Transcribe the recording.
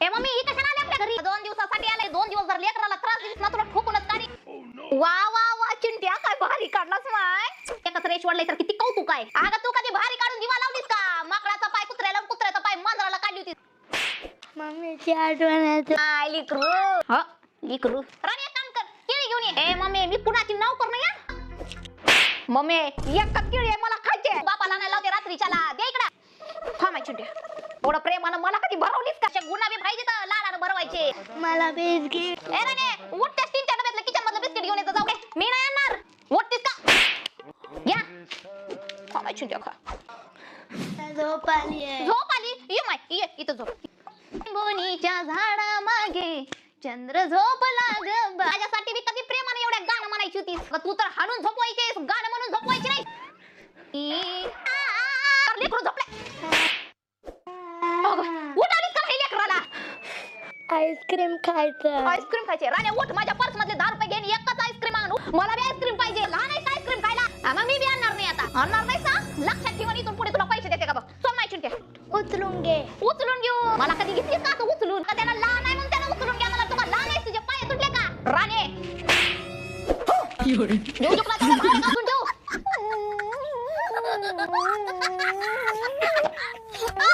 ए mummy ही कशाला आली आपल्या घरी. दोन दिवसासाठी आले दोन दिवस जर लेकराला त्रास दिलीस ना तुला ठोकूनच काढी वा वा वा चिंट्या काय भारी काढलास माय. एकच रेश वाढलाय तर किती कौतुक आहे. अगं तू कधी भारी काढून दिवा लावलीस का? माकडाचा पाय कुत्र्याला आणि कुत्र्याचा पाय मांजराला काढली होती मम्मीची आठवण येते. आय लिकरू. ह? लिकरू. राणी एक काम कर केळी घेऊन ये. ए मम्मी मी कुणाची नाव कर ना या मम्मी. एक कप केळी आहे मला खायचे बापाला नाही लावते रात्रीच्याला. दे इकडं. थांब चिंट्या. एवढं प्रेमानं मला कधी भरवलीस का? गुन्हा बी पाहिजे तर भरवायचे मला बिस्किट. ए उठतेस तीनच्या डब्यातलं किचन मधलं बिस्किट घेऊन येतं जाऊ दे. मी नाही आणणार. उठतेस का? या. थांब चिंट्या खा. झोप आली झोप आली? ये माय ये इथं झोप. बोनीच्या झाडा मागे चंद्र झोपला ग माझ्यासाठी मी कधी प्रेमाने एवढ्या गाणं म्हणायची होती अगं तू तर हाणून झोपवायचे गाणं म्हणून झोपवायची आईस्क्रीम खायचं. आईस्क्रीम खायचे. राणे उठ माझ्या पर्स मधले दहा रुपये घेऊन एकच आईस्क्रीम आणू. मला बी आईस्क्रीम पाहिजे. लहान आहे आईस्क्रीम खायला? हा, मग मी बी आणणार नाही आता. आणणार नाही का? लक्षात ठेवा इथून पुढे तुला पैसे देते का बघ. सोन माय चिंट्या. उचलून घे. उचलून घेऊ. मला कधी घेतलीस का उचलून? का त्याला लहान आहे म्हणून त्याला उचलून घ्या? मला तुला लहान आहे तुझे पाय तुटले का? राणे. देऊ चुकला